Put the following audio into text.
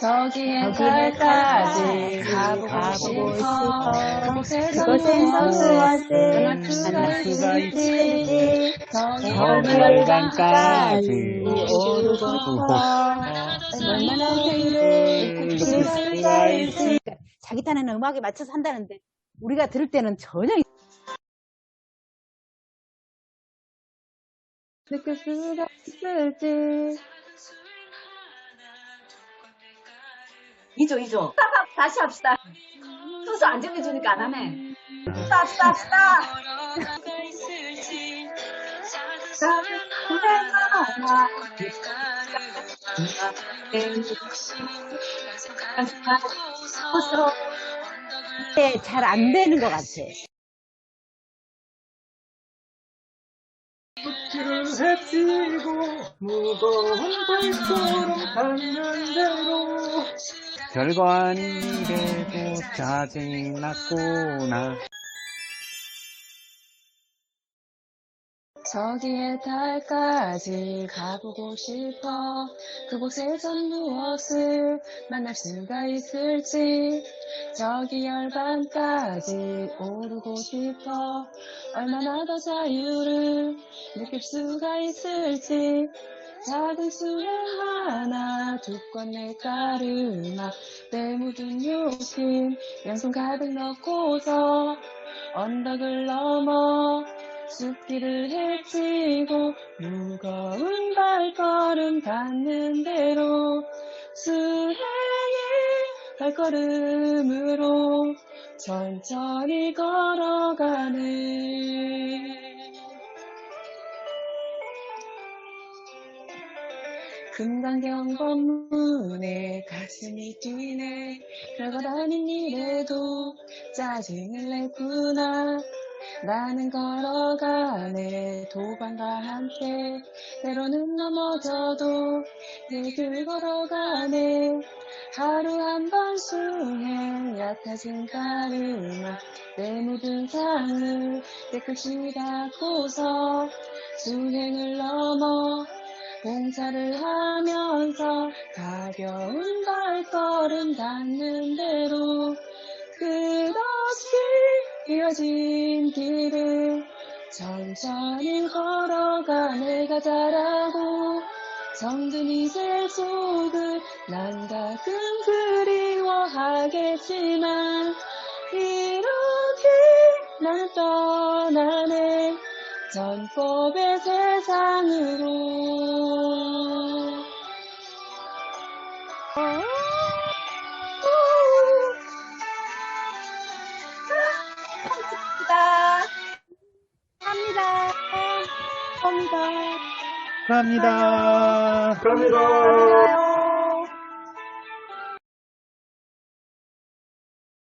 저기에 달까지 가보고 싶어. 그곳에서 무엇을 만날 수가 있을지. 저기 열강까지 오르고 싶어. 얼마나 길 수가 있을지. 자기 딴에는 음악에 맞춰서 한다는데 우리가 들을 때는 전혀 느낄 수가 있을지 이조 이조. 다시 합시다. 순서 안 정해주니까 안 하네. 스탑 스탑 스탑. 잘안 되는 것 같아. 길을 헤치고 무거운 발걸음 닿는 대로 별거 아닌데도 짜증이 났구나. 저기에 달까지 가보고 싶어. 그곳에선 무엇을 만날 수가 있을지. 저기 열반까지 오르고 싶어. 얼마나 더 자유를 느낄 수가 있을지 작은 수행 하나 두꺼내 가르마. 내 묻은 욕심 양손 가득 넣고서 언덕을 넘어 숲길을 헤치고 무거운 발걸음 닿는 대로 수행의 발걸음으로 천천히 걸어가네 금강경 법문에 가슴이 뛰네. 별것 아닌 일에도 짜증을 냈구나. 나는 걸어가네. 도방과 함께 때로는 넘어져도 내길 걸어가네. 하루 한 번 수행 얕아진 가르마. 내 묻은 상을 깨끗이 닦고서 수행을 넘어 봉사를 하면서 가벼운 발걸음 닿는 대로 끝없이 이어진 길을 천천히 걸어가 내가 잘하고 정든이 제 속을 난 가끔 그리워하겠지만 이렇게 난 떠나네 전법의 세상으로 합니다. 합니다. 갑니다 감사합니다